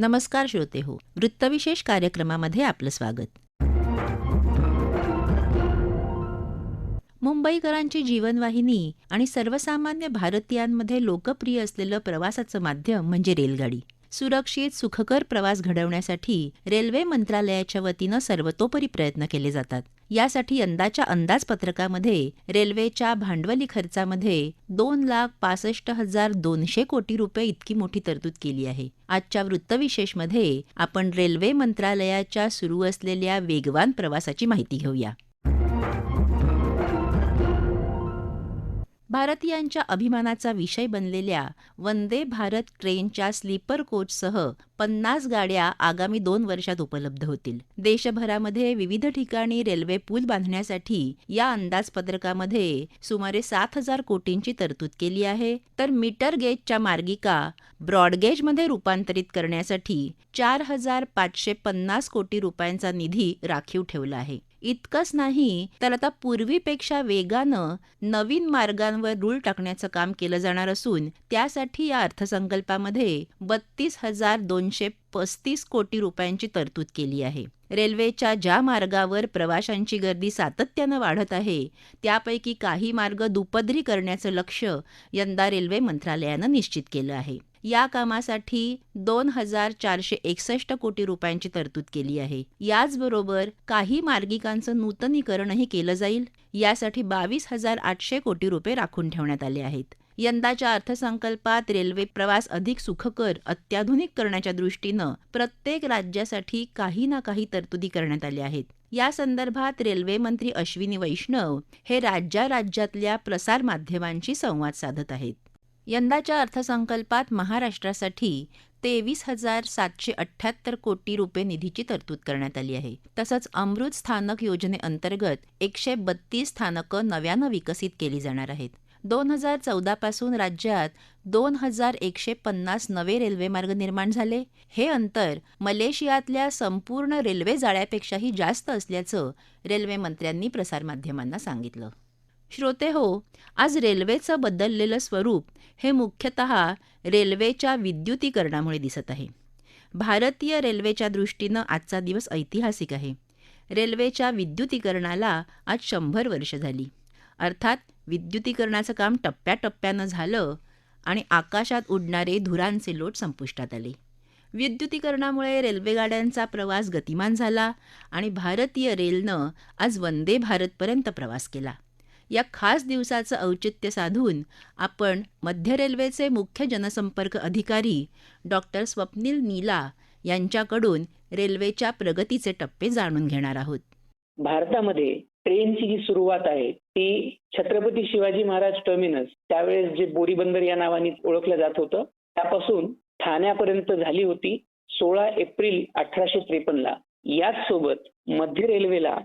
नमस्कार श्रोते हो वृत्तविशेष कार्यक्रमामध्ये आपलं स्वागत. मुंबईकरांची जीवनवाहिनी आणि सर्वसामान्य भारतीयांमध्ये लोकप्रिय असलेलं प्रवासाचं माध्यम म्हणजे रेलगाडी. सुरक्षित सुखकर प्रवास घडवण्यासाठी रेल्वे मंत्रालयाच्या वतीनं सर्वतोपरी प्रयत्न केले जातात. यासाठी यंदाच्या अंदाजपत्रकामध्ये रेल्वेच्या भांडवली खर्चामध्ये दोन लाख पासष्ट हजार दोनशे कोटी रुपये इतकी मोठी तरतूद केली आहे. आजच्या वृत्तविशेषमध्ये आपण रेल्वे मंत्रालयाच्या सुरू असलेल्या वेगवान प्रवासाची माहिती घेऊया. भारतीयांच्या अभिमानाचा विषय बनलेल्या वंदे भारत ट्रेनच्या स्लीपर कोचसह पन्नास गाड्या आगामी दोन वर्षात उपलब्ध होतील. देशभरामध्ये विविध ठिकाणी रेल्वे पूल बांधण्यासाठी या अंदाजपत्रकामध्ये सुमारे सात हजार कोटींची तरतूद केली आहे. तर मीटर गेजच्या मार्गिका ब्रॉडगेजमध्ये रूपांतरित करण्यासाठी चार हजार पाचशे पन्नास कोटी रुपयांचा निधी राखीव ठेवला आहे. इतकंच नाही तर आता पूर्वीपेक्षा वेगानं नवीन मार्गांवर रूळ टाकण्याचं काम केलं जाणार असून त्यासाठी या अर्थसंकल्पामध्ये बत्तीस हजार दोनशे पस्तीस कोटी रुपयांची तरतूद केली आहे. रेल्वेच्या ज्या मार्गावर प्रवाशांची गर्दी सातत्यानं वाढत आहे त्यापैकी काही मार्ग दुपदरी करण्याचं लक्ष यंदा रेल्वे मंत्रालयानं निश्चित केलं आहे. या कामासाठी दोन हजार चारशे एकसष्ट कोटी रुपयांची तरतूद केली आहे. याचबरोबर काही मार्गिकांचं नूतनीकरणही केलं जाईल. यासाठी बावीस हजार आठशे कोटी रुपये राखून ठेवण्यात आले आहेत. यंदाच्या अर्थसंकल्पात रेल्वे प्रवास अधिक सुखकर अत्याधुनिक करण्याच्या दृष्टीनं प्रत्येक राज्यासाठी काही ना काही तरतुदी करण्यात आल्या आहेत. या संदर्भात रेल्वे मंत्री अश्विनी वैष्णव हे राज्या राज्यातल्या प्रसार माध्यमांशी संवाद साधत आहेत. यंदाच्या अर्थसंकल्पात महाराष्ट्रासाठी तेवीस हजार सातशे अठ्ठ्याहत्तर कोटी रुपये निधीची तरतूद करण्यात आली आहे. तसंच अमृत स्थानक योजनेअंतर्गत एकशे बत्तीस स्थानकं नव्यानं विकसित केली जाणार आहेत. दोन हजार चौदापासून राज्यात दोन हजार एकशे पन्नास नवे रेल्वेमार्ग निर्माण झाले. हे अंतर मलेशियातल्या संपूर्ण रेल्वे जाळ्यापेक्षाही जास्त असल्याचं रेल्वे मंत्र्यांनी प्रसारमाध्यमांना सांगितलं. श्रोते हो आज रेल्वेचं बदललेलं स्वरूप हे मुख्यतः रेल्वेच्या विद्युतीकरणामुळे दिसत आहे. भारतीय रेल्वेच्या दृष्टीनं आजचा दिवस ऐतिहासिक आहे. रेल्वेच्या विद्युतीकरणाला आज शंभर वर्ष झाली. अर्थात विद्युतीकरणाचं काम टप्प्याटप्प्यानं झालं आणि आकाशात उडणारे धुरांचे लोट संपुष्टात आले. विद्युतीकरणामुळे रेल्वेगाड्यांचा प्रवास गतिमान झाला आणि भारतीय रेलनं आज वंदे भारतपर्यंत प्रवास केला. या खास दिवसाचं औचित्य साधून आपण मध्य रेल्वेचे मुख्य जनसंपर्क अधिकारी डॉक्टर स्वप्नील नीला यांच्याकडून रेल्वेच्या प्रगतीचे टप्पे जाणून घेणार आहोत. भारतामध्ये ट्रेनची जी सुरुवात आहे ती छत्रपती शिवाजी महाराज टर्मिनस त्यावेळेस जे बोरीबंदर या नावाने ओळखलं जात होतं त्यापासून ठाण्यापर्यंत झाली होती सोळा एप्रिल अठराशे त्रेपन्नला. याच सोबत मध्य रेल्वेला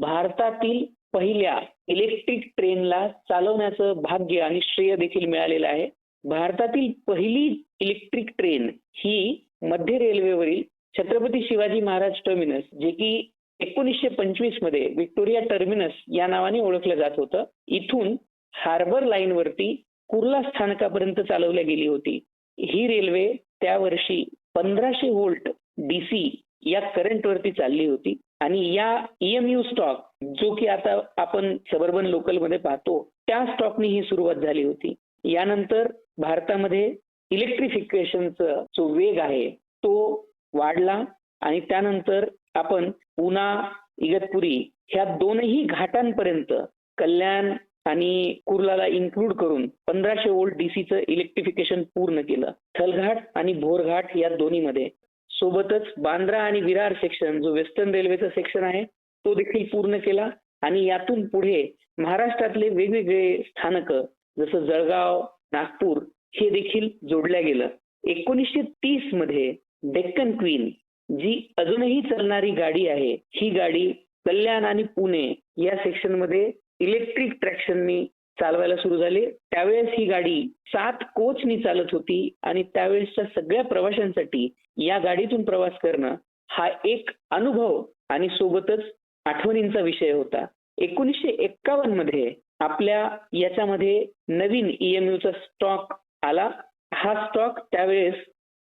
भारतातील पहिल्या इलेक्ट्रिक ट्रेनला चालवण्याचं भाग्य आणि श्रेय देखील मिळालेलं आहे. भारतातील पहिली इलेक्ट्रिक ट्रेन ही मध्य रेल्वेवरील छत्रपती शिवाजी महाराज टर्मिनस जे की एकोणीसशे पंचवीसमध्ये विक्टोरिया टर्मिनस या नावाने ओळखलं जात होतं. इथून हार्बर लाईनवरती कुर्ला स्थानकापर्यंत चालवल्या गेली होती. ही रेल्वे त्या वर्षी पंधराशे व्होल्ट डीसी या करंट वरती चालली होती आणि या ईएमयू स्टॉक जो की आता आपण सबर्बन लोकलमध्ये पाहतो त्या स्टॉकनी ही सुरुवात झाली होती. यानंतर भारतामध्ये इलेक्ट्रिफिकेशनचा जो वेग आहे तो वाढला आणि त्यानंतर आपण पुना इगतपुरी ह्या दोनही घाटांपर्यंत कल्याण आणि कुर्लाला इन्क्लूड करून पंधराशे वोल्ट डीसीचं इलेक्ट्रिफिकेशन पूर्ण केलं. थलघाट आणि भोरघाट या दोन्हीमध्ये. सोबतच बांद्रा आणि विरार सेक्शन जो वेस्टर्न रेल्वेचा सेक्शन आहे तो देखील पूर्ण केला आणि यातून पुढे महाराष्ट्रातले वेगवेगळे स्थानक जसं जळगाव नागपूर हे देखील जोडल्या गेलं. एकोणीसशे तीसमध्ये डेक्कन क्वीन जी अजूनही चालणारी गाडी आहे ही गाडी कल्याण आणि पुणे या सेक्शनमध्ये इलेक्ट्रिक ट्रॅक्शननी चालवायला सुरू झाले. त्यावेळेस ही गाडी सात कोचनी चालत होती आणि त्यावेळेसच्या सगळ्या प्रवाशांसाठी या गाडीतून प्रवास करणं हा एक अनुभव आणि सोबतच आठवणींचा विषय होता. एकोणीसशे एक्कावन्नमध्ये आपल्या याच्यामध्ये नवीन ईएमयूचा स्टॉक आला. हा स्टॉक त्यावेळेस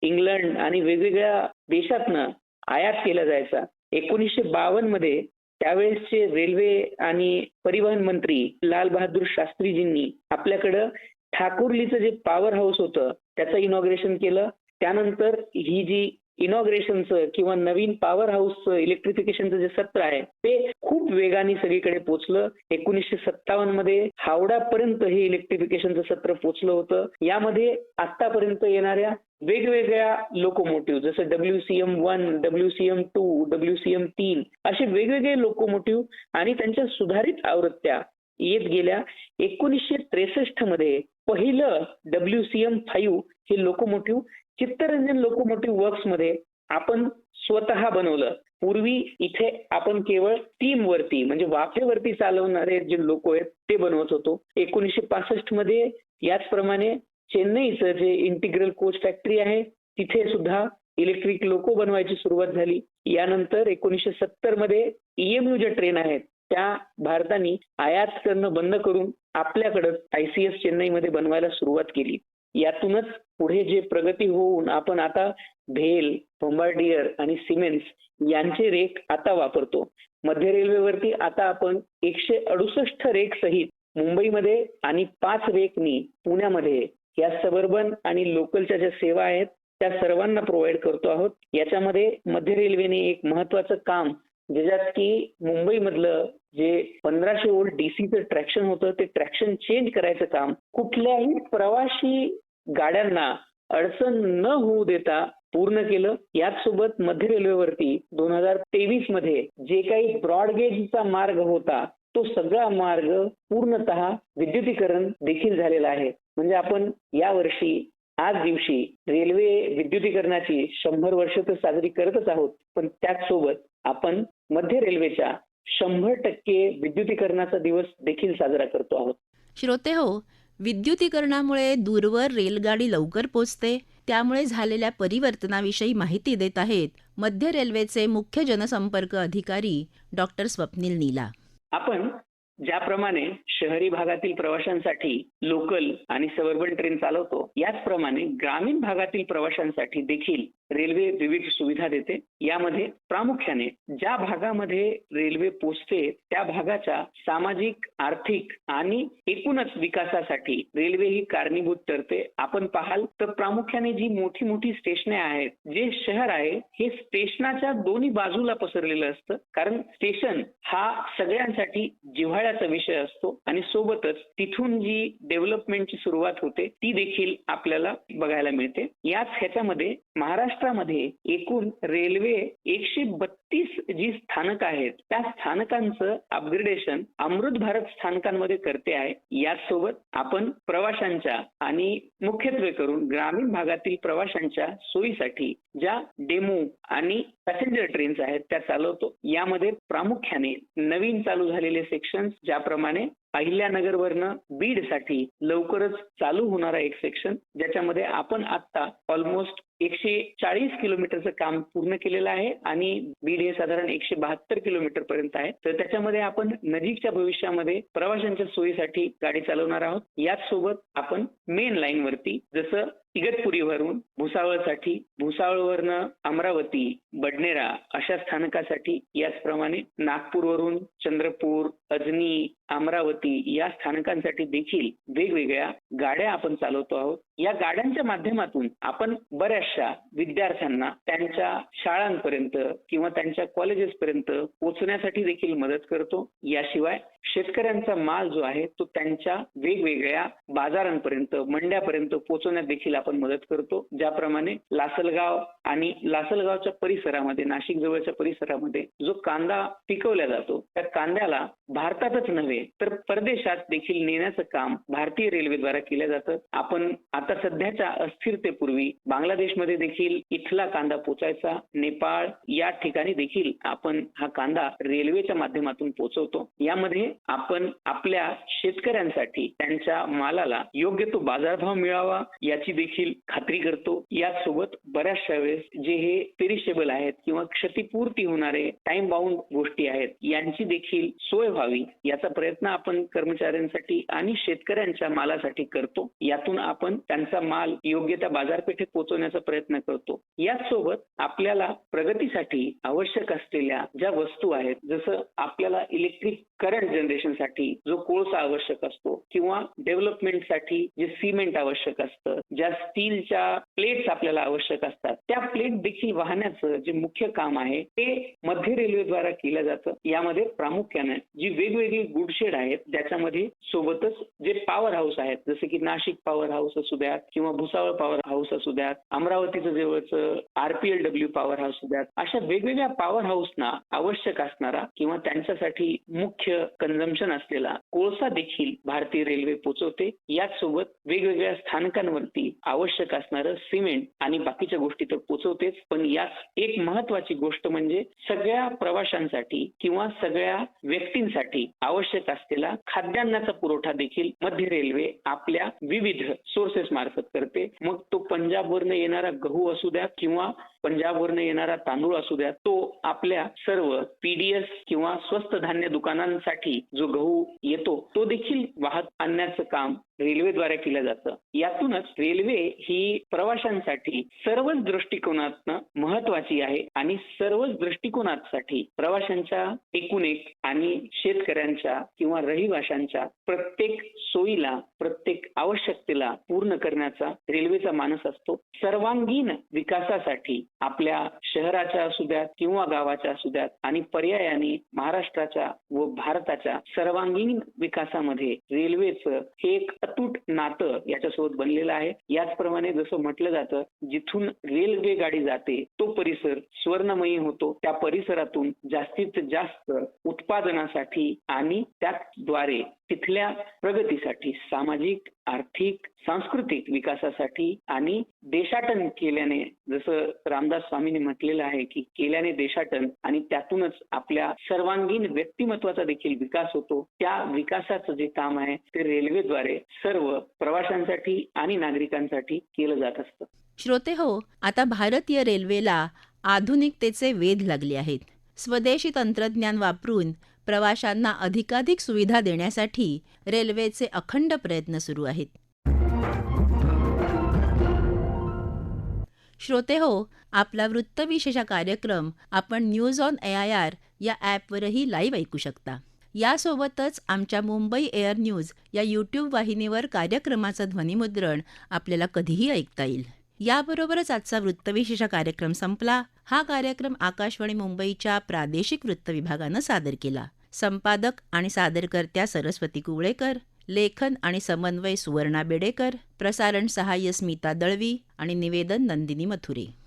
इंग्लंड आणि वेगवेगळ्या देशातनं आयात केला जायचा. एकोणीसशे बावन्नमध्ये त्यावेळेसचे रेल्वे आणि परिवहन मंत्री लाल बहादूर शास्त्रीजींनी आपल्याकडं ठाकुर्लीचं जे पॉवर हाऊस होतं त्याचं इनॉग्रेशन केलं. त्यानंतर ही जी इनॉग्रेशनचं किंवा नवीन पॉवर हाऊसचं इलेक्ट्रिफिकेशनचं जे सत्र आहे ते खूप वेगाने सगळीकडे पोहोचलं एकोणीसशे सत्तावन्नमध्ये हावडापर्यंत हे इलेक्ट्रिफिकेशनचं सत्र पोचलं होतं. यामध्ये आतापर्यंत येणाऱ्या वेगवेगळ्या लोकोमोटिव्ह जसं W C M one W C M two W C M तीन असे वेगवेगळे लोकोमोटिव्ह आणि त्यांच्या सुधारित आवृत्त्या येत गेल्या. एकोणीसशे त्रेसष्टमध्ये पहिलं डब्ल्यू सी एम फाईव्ह हे लोकोमोटिव्ह चित्तरंजन लोकोमोटिव्ह वर्क्समध्ये आपण स्वतः बनवलं. पूर्वी इथे आपण केवळ टीम वरती म्हणजे वाफेवरती चालवणारे जे लोक आहेत ते बनवत होतो. एकोणीसशे पासष्टमध्ये याचप्रमाणे चेन्नईचं जे इंटिग्रल कोच फॅक्टरी आहे तिथे सुद्धा इलेक्ट्रिक लोको बनवायची सुरुवात झाली. यानंतर एकोणीसशे सत्तरमध्ये ईएमयू ज्या ट्रेन आहेत त्या भारताने आयात करणं बंद करून आपल्याकडं आयसीएस चेन्नईमध्ये बनवायला सुरुवात केली. यातूनच पुढे जे प्रगती होऊन आपण आता भेल बोंबार्डियर आणि सिमेंट्स यांचे रेक आता वापरतो. मध्य रेल्वेवरती आता आपण एकशे अडुसष्ट रेक सहित मुंबईमध्ये आणि पाच रेकनी पुण्यामध्ये या सबर्बन आणि लोकलच्या ज्या सेवा आहेत त्या सर्वांना प्रोव्हाइड करतो आहोत. याच्यामध्ये मध्य रेल्वेने एक महत्वाचं काम ज्याच्यात की मुंबईमधलं जे पंधराशे वोल्ट डीसीचं ट्रॅक्शन होतं ते ट्रॅक्शन चेंज करायचं काम कुठल्याही प्रवासी गाड्यांना अडचण न होऊ देता पूर्ण केलं. याचसोबत मध्य रेल्वेवरती दोन हजार तेवीसमध्ये जे काही ब्रॉडगेजचा मार्ग होता तो सगळा मार्ग पूर्णतः विद्युतीकरण देखील झालेला आहे. म्हणजे आपण यावर्षी आज दिवशी रेल्वे विद्युतीकरणाची शंभर वर्ष तर साजरी करतच आहोत पण त्याचसोबत आपण मध्य रेल्वेच्या शंभर टक्के विद्युतीकरणाचा दिवस देखील साजरा करतो आहोत. श्रोते हो विद्युतीकरणामुळे दूरवर रेलगाडी लवकर पोचते त्यामुळे झालेल्या परिवर्तनाविषयी माहिती देत आहेत मध्य रेल्वेचे मुख्य जनसंपर्क अधिकारी डॉक्टर स्वप्नील नीला. आपण ज्याप्रमाणे शहरी भागातील प्रवाशांसाठी लोकल आणि सबर्बन ट्रेन चालवतो याचप्रमाणे ग्रामीण भागातील प्रवाशांसाठी देखील रेल्वे विविध सुविधा देते. यामध्ये प्रामुख्याने ज्या भागामध्ये रेल्वे पोचते त्या भागाच्या सामाजिक आर्थिक आणि एकूणच विकासासाठी रेल्वे ही कारणीभूत ठरते. आपण पाहाल तर प्रामुख्याने जी मोठी मोठी स्टेशने आहेत जे शहर आहे हे स्टेशनाच्या दोन्ही बाजूला पसरलेलं असतं. कारण स्टेशन हा सगळ्यांसाठी जिव्हाळ्याचा विषय असतो आणि सोबतच तिथून जी डेव्हलपमेंटची सुरुवात होते ती देखील आपल्याला बघायला मिळते. याच ह्याच्यामध्ये महाराष्ट्र महाराष्ट्रामध्ये एकूण रेल्वे एकशे बत्तीस जी स्थानक आहेत त्या स्थानकांचं अपग्रेडेशन अमृत भारत स्थानकांमध्ये करते आहे. याचसोबत आपण प्रवाशांच्या आणि मुख्यत्वे करून ग्रामीण भागातील प्रवाशांच्या सोयीसाठी ज्या डेमो आणि पॅसेंजर ट्रेन्स आहेत त्या चालवतो. यामध्ये प्रामुख्याने नवीन चालू झालेले सेक्शन ज्याप्रमाणे अहिल्यानगरवरनं बीडसाठी लवकरच चालू होणारा एक सेक्शन ज्याच्यामध्ये आपण आता ऑलमोस्ट एकशे चाळीस किलोमीटरचं काम पूर्ण केलेलं आहे आणि बीड हे साधारण एकशे बहात्तर किलोमीटर पर्यंत आहे. तर त्याच्यामध्ये आपण नजीकच्या भविष्यामध्ये प्रवाशांच्या सोयीसाठी गाडी चालवणार आहोत. याच सोबत आपण मेन लाईन वरती जसं इगतपुरीवरून भुसावळसाठी भुसावळवरनं अमरावती बडनेरा अशा स्थानकासाठी याचप्रमाणे नागपूरवरून चंद्रपूर अजनी अमरावती या स्थानकांसाठी देखील वेगवेगळ्या गाड्या आपण चालवतो आहोत. या गाड्यांच्या माध्यमातून आपण बऱ्याचशा विद्यार्थ्यांना त्यांच्या शाळांपर्यंत किंवा त्यांच्या कॉलेजेस पर्यंत पोहोचण्यासाठी देखील मदत करतो. याशिवाय शेतकऱ्यांचा माल जो आहे तो त्यांच्या वेगवेगळ्या बाजारांपर्यंत मंड्यापर्यंत पोहोचवण्यात देखील आपण मदत करतो. ज्याप्रमाणे लासलगाव आणि लासलगावच्या परिसरामध्ये नाशिक जवळच्या परिसरामध्ये जो कांदा पिकवला जातो त्या कांद्याला भारतातच नव्हे तर परदेशात देखील नेण्याचं काम भारतीय रेल्वेद्वारा केलं जातं. आपण आता सध्याच्या अस्थिरतेपूर्वी बांगलादेशमध्ये देखील इथला कांदा पोचायचा. नेपाळ या ठिकाणी देखील आपण हा कांदा रेल्वेच्या माध्यमातून पोहोचवतो यामध्ये आपण आपल्या शेतकऱ्यांसाठी त्यांच्या मालाला योग्य तो बाजारभाव मिळावा याची देखील खात्री करतो. यासोबत बऱ्याचशा वेळेस जे हे पेरिशेबल आहेत किंवा क्षतिपूर्ती होणारे टाइम बाउंड गोष्टी आहेत यांची देखील सोय व्हावी. याचा प्रयत्न आपण कर्मचाऱ्यांसाठी आणि शेतकऱ्यांच्या मालासाठी करतो. यातून आपण त्यांचा माल योग्य त्या बाजारपेठेत पोहोचवण्याचा प्रयत्न करतो. याच सोबत आपल्याला प्रगतीसाठी आवश्यक असलेल्या ज्या वस्तू आहेत जसं आपल्याला इलेक्ट्रिक करंट जनरेशनसाठी जो कोळसा आवश्यक असतो किंवा डेव्हलपमेंटसाठी जे सिमेंट आवश्यक असतं ज्या स्टीलच्या प्लेट्स आपल्याला आवश्यक असतात त्या प्लेट देखील वाहण्याचं जे मुख्य काम आहे ते मध्य रेल्वेद्वारा केलं जातं. यामध्ये प्रामुख्याने जी वेगवेगळी गुडशेड आहेत त्याच्यामध्ये सोबतच जे पॉवर हाऊस आहेत जसे की नाशिक पॉवर हाऊस असू द्यात किंवा भुसावळ पॉवर हाऊस असू द्यात अमरावतीचं जवळचं आरपीएलडब्ल्यू पॉवर हाऊस असू द्यात अशा वेगवेगळ्या पॉवर हाऊसना आवश्यक असणारा किंवा त्यांच्यासाठी मुख्य कन्झम्पशन असलेला कोळसा देखील भारतीय रेल्वे पोहोचवते याचसोबत वेगवेगळ्या स्थानकांवरती आवश्यक असणारं सिमेंट आणि बाकीच्या गोष्टी तर पोहोचवतेच पण यात एक महत्वाची गोष्ट म्हणजे सगळ्या प्रवाशांसाठी किंवा सगळ्या व्यक्तींसाठी आवश्यक असलेला खाद्यान्नाचा पुरवठा देखील मध्य रेल्वे आपल्या विविध सोर्सेस मार्फत करते. मग तो पंजाबवरनं येणारा गहू असू द्या किंवा पंजाबवरनं येणारा तांदूळ असू द्या तो आपल्या सर्व पीडीएस किंवा स्वस्त धान्य दुकानांसाठी जो गहू येतो तो देखील वाहत आणण्याचं काम रेल्वेद्वारे केलं जातं. यातूनच रेल्वे ही प्रवाशांसाठी सर्वच दृष्टिकोनातनं महत्वाची आहे आणि सर्वच दृष्टिकोनासाठी प्रवाशांच्या एकूण एक आणि शेतकऱ्यांच्या किंवा रहिवाशांच्या प्रत्येक सोयीला प्रत्येक आवश्यकतेला पूर्ण करण्याचा रेल्वेचा मानस असतो. सर्वांगीण विकासासाठी आपल्या शहराच्या असू द्यात किंवा गावाच्या असू द्यात आणि पर्यायाने महाराष्ट्राच्या व भारताच्या सर्वांगीण विकासामध्ये रेल्वेचं हे एक अतूट नातं याच्यासोबत बनलेलं आहे. याचप्रमाणे जसं म्हटलं जातं जिथून रेल्वे गाडी जाते तो परिसर स्वर्णमयी होतो. त्या परिसरातून जास्तीत जास्त उत्पादनासाठी आणि त्याद्वारे तिथल्या प्रगतीसाठी सामाजिक आर्थिक सांस्कृतिक विकासासाठी आणि देशाटन केल्याने जसं रामदास स्वामींनी म्हटलेलं आहे की केल्याने देशाटन आणि त्यातूनच आपल्या सर्वांगीण व्यक्तिमत्वाचा देखील विकास होतो. त्या विकासाचं जे काम आहे ते रेल्वेद्वारे सर्व प्रवाशांसाठी आणि नागरिकांसाठी केलं जात असतं. श्रोते हो आता भारतीय रेल्वेला आधुनिकतेचे वेध लागले आहेत. स्वदेशी तंत्रज्ञान वापरून प्रवाशांना अधिकाधिक सुविधा देण्यासाठी रेल्वेचे अखंड प्रयत्न सुरू आहेत. श्रोते हो आपला वृत्तविशेष कार्यक्रम आपण news on A I R या ॲपवरही लाईव्ह ऐकू शकता. यासोबतच आमच्या मुंबई एअर न्यूज या यूट्यूब वाहिनीवर कार्यक्रमाचं ध्वनिमुद्रण आपल्याला कधीही ऐकता येईल. याबरोबरच आजचा वृत्तविशेष कार्यक्रम संपला. हा कार्यक्रम आकाशवाणी मुंबईच्या प्रादेशिक वृत्त विभागानं सादर केला. संपादक आणि सादरकर्त्या सरस्वती कुवळेकर लेखन आणि समन्वय सुवर्णा बेडेकर प्रसारण सहाय्य स्मिता दळवी आणि निवेदन नंदिनी मथुरे.